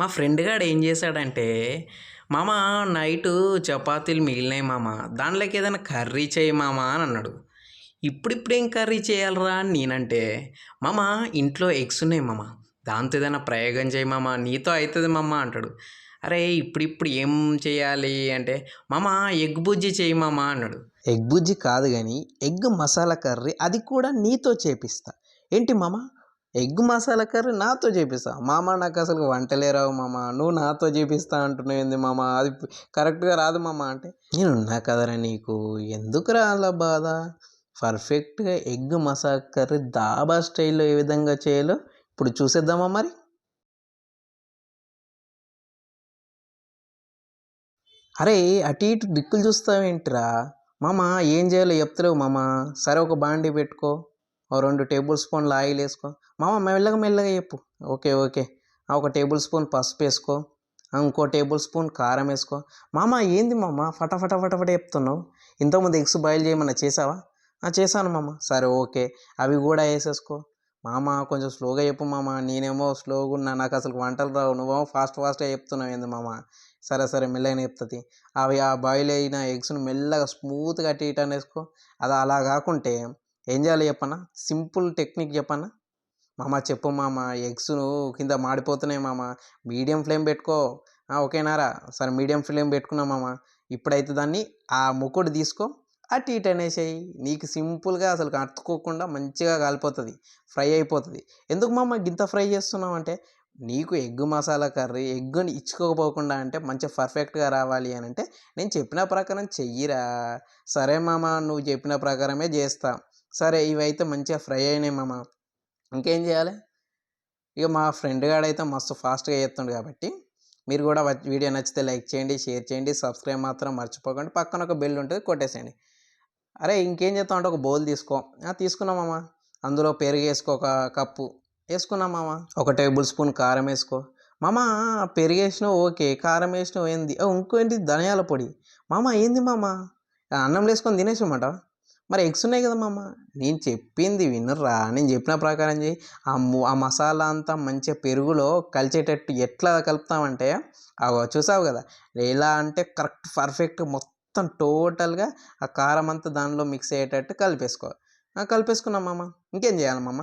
మా ఫ్రెండ్ గాడు ఏం చేశాడంటే మామ నైటు చపాతీలు మిగిలినాయి మామ దాంట్లోకి ఏదైనా కర్రీ చేయి మామ అని అన్నాడు. ఇప్పుడిప్పుడు ఏం కర్రీ చేయాలరా అని నేనంటే మామ ఇంట్లో ఎగ్స్ ఉన్నాయి మామ దాంతో ఏదైనా ప్రయోగం చేయి మామ నీతో అవుతుంది మామ అంటాడు. అరే ఇప్పుడిప్పుడు ఏం చేయాలి? అంటే మామ ఎగ్ బుజ్జి చేయి మామ అన్నాడు. ఎగ్ బుజ్జి కాదు కానీ ఎగ్ మసాలా కర్రీ అది కూడా నీతో చేపిస్తా. ఏంటి మామ? ఎగ్ మసాలా కర్రీ నాతో చేపిస్తా. మామ నాకు అసలు వంటలే రావు మామ. నువ్వు నాతో చేపిస్తా అంటున్నావు ఏంది మామ? అది కరెక్ట్గా రాదు మామ అంటే. నేను ఉన్నా కదరా నీకు. ఎందుకు రాలా బాధ? పర్ఫెక్ట్గా ఎగ్ మసాలా కర్రీ దాబా స్టైల్లో ఏ విధంగా చేయాలో ఇప్పుడు చూసేద్దామా మరి? అరే అటు ఇటు దిక్కులు చూస్తావేంటిరా? మామ ఏం చేయాలో చెప్తలేవు మామ. సరే ఒక బాండీ పెట్టుకో. ఓ రెండు టేబుల్ స్పూన్లు ఆయిల్ వేసుకో. మామ మెల్లగా మెల్లగా చెప్పు. Okay okay. ఒక టేబుల్ స్పూన్ పసుపు వేసుకో. ఇంకో టేబుల్ స్పూన్ కారం వేసుకో. మామ ఏంది మామ? ఫటాఫట ఫటాఫట చెప్తున్నావు. ఇంతకుముందు ఎగ్స్ బాయిల్ చేయమన్నా చేసావా? "ఆ, చేశాను మామ. సరే ఓకే. అవి కూడా వేసేసుకో. మామ కొంచెం స్లోగా చెప్పు మామ. నేనేమో స్లోగా ఉన్నా. నాకు అసలు వంటలు రావు. నువ్వేమో ఫాస్ట్ ఫాస్ట్గా చెప్తున్నావు ఏంది మామ? సరే సరే మెల్లగా చెప్తుంది. అవి ఆ బాయిల్ అయిన ఎగ్స్ను మెల్లగా స్మూత్గా అటు ఇటు అనేసుకో అది అలా కాకుంటే ఏం చేయాలి చెప్పన్నా? సింపుల్ టెక్నిక్ చెప్పన్నా? మామ చెప్పు మామ ఎగ్స్ కింద మాడిపోతున్నాయి మామ. మీడియం ఫ్లేమ్ పెట్టుకో. ఓకేనారా సరే మీడియం ఫ్లేమ్ పెట్టుకున్నా మామ. ఇప్పుడైతే దాన్ని ఆ ముక్కుడు తీసుకో. అటు ఇటు అనేసేయి నీకు సింపుల్గా అసలు అతుక్కోకుండా మంచిగా కాలిపోతుంది. ఫ్రై అయిపోతుంది. ఎందుకు మామ గింత ఫ్రై చేస్తున్నావు అంటే నీకు ఎగ్ మసాలా కర్రీ ఎగ్గుని ఇచ్చుకోకపోకుండా అంటే మంచిగా పర్ఫెక్ట్గా రావాలి అని అంటే నేను చెప్పిన ప్రకారం చెయ్యిరా. సరే మామ నువ్వు చెప్పిన ప్రకారమే చేస్తా. సరే ఇవైతే మంచిగా ఫ్రై అయినాయి మామ. ఇంకేం చేయాలి? ఇక మా ఫ్రెండ్ గాడైతే మస్తు ఫాస్ట్గా చేస్తుండు కాబట్టి మీరు కూడా వీడియో నచ్చితే లైక్ చేయండి షేర్ చేయండి సబ్స్క్రైబ్ మాత్రం మర్చిపోకండి. పక్కన ఒక బెల్ ఉంటుంది కొట్టేసేయండి. అరే ఇంకేం చేస్తాం అంటే ఒక బౌల్ తీసుకో. "ఆ, తీసుకున్నాం అందులో పెరుగు వేసుకో ఒక కప్పు. వేసుకున్నాం ఒక టేబుల్ స్పూన్ కారం వేసుకో. మామ పెరుగు వేసినావు ఓకే. కారం వేసినావు ఏంది? ఇంకో ఏంటి ధనియాల పొడి. మామ ఏంది మామ? అన్నం వేసుకొని తినేసామంటావా మరి ఎగ్స్ ఉన్నాయి కదా మామ? నేను చెప్పింది వినరా నేను చెప్పిన ప్రకారం చేయి. ఆ ఆ మసాలా అంతా మంచిగా పెరుగులో కలిసేటట్టు ఎట్లా కలుపుతామంటే అవ చూసావు కదా? ఎలా అంటే కరెక్ట్ పర్ఫెక్ట్ మొత్తం టోటల్గా ఆ కారం అంతా దానిలో మిక్స్ అయ్యేటట్టు కలిపేసుకో. కలిపేసుకున్నాం మామ. ఇంకేం చేయాలి మామ?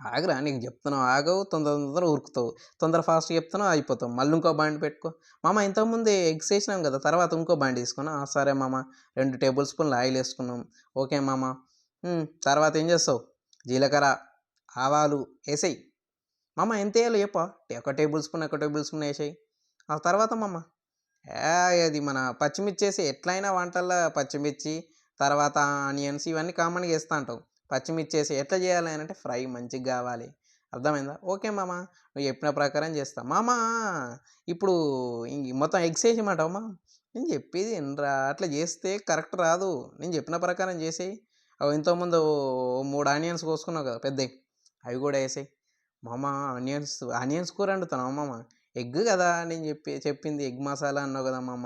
ఆగరా నీకు చెప్తున్నావు ఆగవు తొందర తొందర ఉరుకుతావు. తొందర ఫాస్ట్ చెప్తున్నావు అయిపోతావు మళ్ళీ ఇంకో బాండి పెట్టుకో. మామ ఇంతకుముందే ఎగ్స్ వేసినాం కదా తర్వాత ఇంకో బాండి తీసుకున్నాం "ఆ, సరే మామ రెండు టేబుల్ స్పూన్లు ఆయిల్ వేసుకున్నాం. ఓకే మామ. తర్వాత ఏం చేస్తావు? జీలకర్ర ఆవాలు వేసేయి. మామ ఎంత వేయాలో చెప్పా. ఒక టేబుల్ స్పూన్ ఒక టేబుల్ స్పూన్ వేసేయి. ఆ తర్వాత మామ అది మన పచ్చిమిర్చి వేసి ఎట్లయినా వంటల్లో పచ్చిమిర్చి తర్వాత ఆనియన్స్ ఇవన్నీ కామన్గా వేస్తూ ఉంటావు పచ్చిమిర్చి వేసి ఎట్లా చేయాలి అని అంటే ఫ్రై మంచిగా కావాలి. అర్థమైందా? ఓకే మామ నువ్వు చెప్పిన ప్రకారం చేస్తా. మామ ఇప్పుడు మొత్తం ఎగ్స్ వేసేయమంటావు మా నేను చెప్పేది ఏంట్రా అట్లా చేస్తే కరెక్ట్ రాదు. నేను చెప్పిన ప్రకారం చేసేయి. అవి ఇంతకుముందు ఓ మూడు ఆనియన్స్ కోసుకున్నావు కదా పెద్దవి అవి కూడా వేసాయి. మామ ఆనియన్స్ ఆనియన్స్ కూర వండుతున్నావు మామ? ఎగ్ కదా నేను చెప్పి చెప్పింది ఎగ్ మసాలా అన్నావు కదా మామ.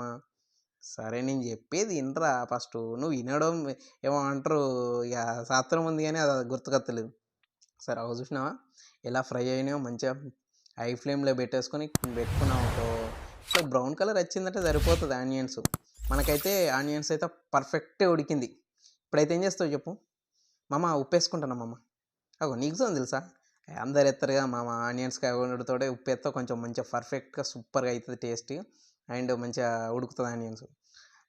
సరే నేను చెప్పేది వినరా ఫస్ట్. నువ్వు వినడం ఏమో అంటారు. ఇక శాస్త్రం ఉంది కానీ అది గుర్తుకత్తలేదు. సరే అవి చూసినావా? ఎలా ఫ్రై అయినాయో మంచిగా హై ఫ్లేమ్లో పెట్టేసుకొని పెట్టుకున్నావు సో బ్రౌన్ కలర్ వచ్చిందంటే సరిపోతుంది ఆనియన్స్. మనకైతే ఆనియన్స్ అయితే పర్ఫెక్ట్గా ఉడికింది. ఇప్పుడైతే ఏం చేస్తావు చెప్పు. మామ ఉప్పు మామ? అగో నీకు సో తెలుసా? అందరు ఎత్తరుగా మామ ఆనియన్స్ కాయతోటే ఉప్పు ఎత్తా కొంచెం మంచిగా పర్ఫెక్ట్గా సూపర్గా అవుతుంది టేస్ట్. అండ్ మంచిగా ఉడుకుతుంది ఆనియన్స్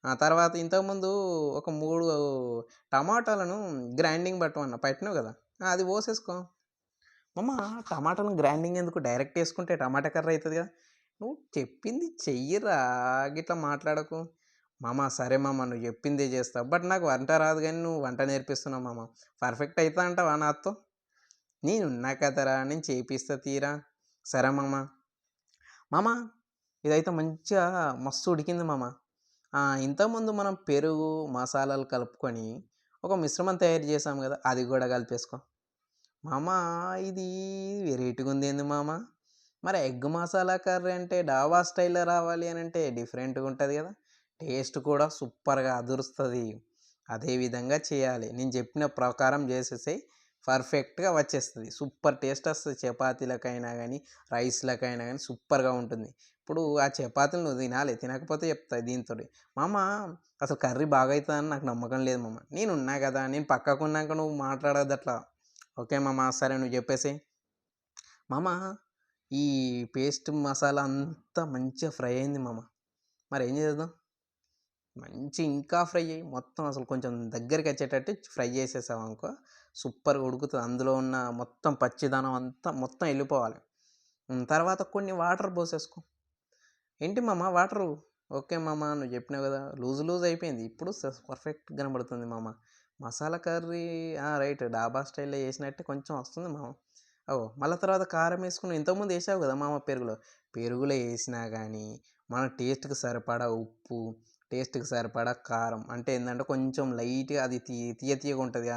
ఆ తర్వాత ఇంతకుముందు ఒక మూడు టమాటాలను గ్రైండింగ్ పట్టమన్నా పట్టినావు కదా అది పోసేసుకో. మమ్మ టమాటాలను గ్రైండింగ్ ఎందుకు? డైరెక్ట్ వేసుకుంటే టమాటా కర్రీ అవుతుంది కదా. నువ్వు చెప్పింది చెయ్యిరా గిట్లా మాట్లాడకు. మామ సరే మామ నువ్వు చెప్పిందే చేస్తావు బట్ నాకు వంట రాదు కానీ నువ్వు వంట నేర్పిస్తున్నావు మామ. పర్ఫెక్ట్ అవుతా అంటావా నాతో? నేను ఉన్నా కదరా నేను చేపిస్తా తీరా. సరే మామ. మామ ఇదైతే మంచిగా మస్తు ఉడికింది మామ. ఇంతకుముందు మనం పెరుగు మసాలాలు కలుపుకొని ఒక మిశ్రమం తయారు చేసాం కదా అది కూడా కలిపేసుకో. మామ ఇది వెరైటీగా ఉంది ఏంది మామ? మరి ఎగ్ మసాలా కర్రీ అంటే డాబా స్టైల్లో రావాలి అని అంటే డిఫరెంట్గా ఉంటుంది కదా. టేస్ట్ కూడా సూపర్గా అదురుస్తుంది. అదే విధంగా చేయాలి. నేను చెప్పిన ప్రకారం చేసేసి పర్ఫెక్ట్గా వచ్చేస్తుంది. సూపర్ టేస్ట్ వస్తుంది. చపాతీలకైనా కానీ రైస్లకైనా కానీ సూపర్గా ఉంటుంది. ఇప్పుడు ఆ చపాతీలు నువ్వు తినాలి తినకపోతే చెప్తా దీంతో మామ అసలు కర్రీ బాగా అవుతుందని నాకు నమ్మకం లేదు మామ. నేను ఉన్నా కదా నేను పక్కకు ఉన్నాక నువ్వు మాట్లాడద్దు అట్లా. ఓకే మామ సరే నువ్వు చెప్పేసి మామ ఈ పేస్ట్ మసాలా అంతా మంచిగా ఫ్రై అయింది మామ. మరి ఏం చేద్దాం? మంచి ఇంకా ఫ్రై అయ్యి మొత్తం అసలు కొంచెం దగ్గరికి వచ్చేటట్టు ఫ్రై చేసేసాం అనుకో సూపర్గా ఉడుకుతుంది. అందులో ఉన్న మొత్తం పచ్చిదనం అంతా మొత్తం వెళ్ళిపోవాలి తర్వాత కొన్ని వాటర్ పోసేసుకో. ఏంటి మామ వాటరు? ఓకే మామ నువ్వు చెప్పినావు కదా. లూజ్ లూజ్ అయిపోయింది. ఇప్పుడు పర్ఫెక్ట్ కనబడుతుంది మామ. Masala curry right. డాబా స్టైల్లో చేసినట్టే కొంచెం వస్తుంది మామ. ఓ మళ్ళీ తర్వాత కారం వేసుకుని ఇంతకుముందు వేసావు కదా మామ పెరుగులో. పెరుగులో వేసినా కానీ మన టేస్ట్కి సరిపడా ఉప్పు టేస్ట్కి సరిపడా కారం. అంటే ఏంటంటే కొంచెం లైట్గా అది తీ తీయ తీయగా ఉంటుంది.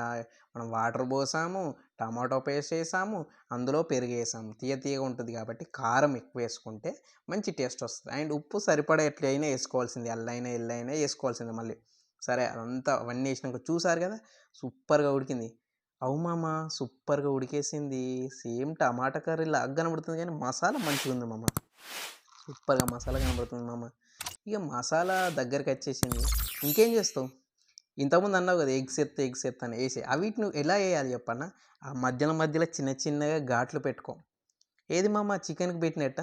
మనం వాటర్ పోసాము టమాటో పేస్ట్ వేసాము అందులో పెరుగు వేసాము. తీయ తీయగా ఉంటుంది కాబట్టి కారం ఎక్కువ వేసుకుంటే మంచి టేస్ట్ వస్తుంది. అండ్ ఉప్పు సరిపడా ఎట్లయినా వేసుకోవాల్సింది. అల్లైనా ఎల్లైనా వేసుకోవాల్సింది మళ్ళీ. సరే అదంతా అవన్నీ వేసినాక చూసారు కదా సూపర్గా ఉడికింది. అవు మామ సూపర్గా ఉడికేసింది. సేమ్ టమాటా కర్రీ లాగా కనబడుతుంది కానీ మసాలా మంచిగా ఉంది మామ. సూపర్గా మసాలా కనబడుతుంది మామ. ఇక మసాలా దగ్గరికి వచ్చేసింది ఇంకేం చేస్తావు? ఇంతకుముందు అన్నావు కదా ఎగ్స్ ఎత్తే ఎగ్స్ ఎత్త అని వేసి. అవి నువ్వు ఎలా వేయాలి చెప్పన్న? ఆ మధ్యలో మధ్యలో చిన్న చిన్నగా ఘాట్లు పెట్టుకో. ఏది మామ చికెన్కి పెట్టినట్ట?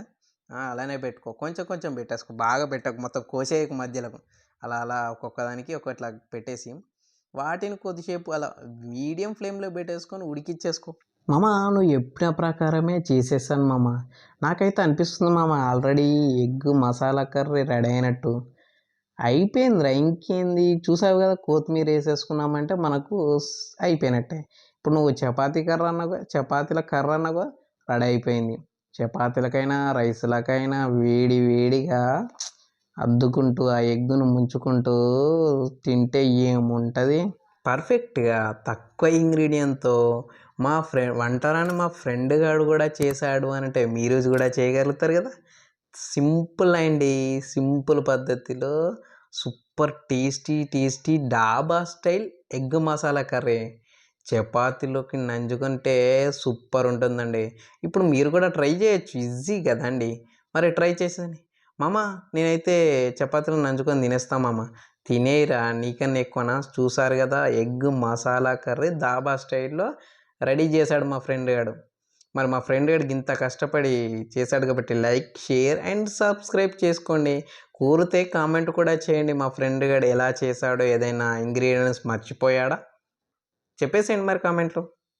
అలానే పెట్టుకో. కొంచెం కొంచెం పెట్టేసుకో. బాగా పెట్టకు. మొత్తం కోసేయకు మధ్యలో అలా అలా ఒక్కొక్క దానికి ఒక్కొక్కట్లా పెట్టేసి. వాటిని కొద్దిసేపు అలా మీడియం ఫ్లేమ్లో పెట్టేసుకొని ఉడికిచ్చేసుకో. మామ నువ్వు చెప్పిన ప్రకారమే చేసేసాను మామ. నాకైతే అనిపిస్తుంది మామ already egg masala curry ready అయినట్టు. అయిపోయిందిరా ఇంకేంది? చూసావు కదా కొత్తిమీర వేసేసుకున్నామంటే మనకు అయిపోయినట్టే. ఇప్పుడు నువ్వు చపాతీ కర్ర అన్నావు చపాతీల కర్ర అన్నావు రెడీ అయిపోయింది. చపాతీలకైనా రైస్లకైనా వేడి వేడిగా అద్దుకుంటూ ఆ ఎగ్గును ముంచుకుంటూ తింటే ఏముంటుంది? పర్ఫెక్ట్గా తక్కువ ఇంగ్రీడియంట్తో మా ఫ్రెండ్ వంటరాని మా ఫ్రెండ్ గాడు కూడా చేశాడు అని అంటే మీరు కూడా చేయగలుగుతారు కదా? సింపుల్ అండి. సింపుల్ పద్ధతిలో super tasty tasty dhaba style egg masala curry. చపాతీలోకి నంజుకుంటే సూపర్ ఉంటుందండి. ఇప్పుడు మీరు కూడా ట్రై చేయొచ్చు. ఈజీ కదండి. మరి ట్రై చేసేది మామ నేనైతే చపాతీలు నంచుకొని తినేస్తా మామ. తినేరా నీకన్నా ఎక్కువనా? చూసారు కదా? ఎగ్ మసాలా కర్రీ దాబా స్టైల్లో రెడీ చేశాడు మా ఫ్రెండ్ గాడు. మరి మా ఫ్రెండ్ గాడికి ఇంత కష్టపడి చేశాడు కాబట్టి లైక్ షేర్ అండ్ సబ్స్క్రైబ్ చేసుకోండి. కూరితే కామెంట్ కూడా చేయండి మా ఫ్రెండ్ గాడు ఎలా చేశాడో ఏదైనా ఇంగ్రీడియంట్స్ మర్చిపోయాడా? చెప్పేసేయండి మరి కామెంట్లో.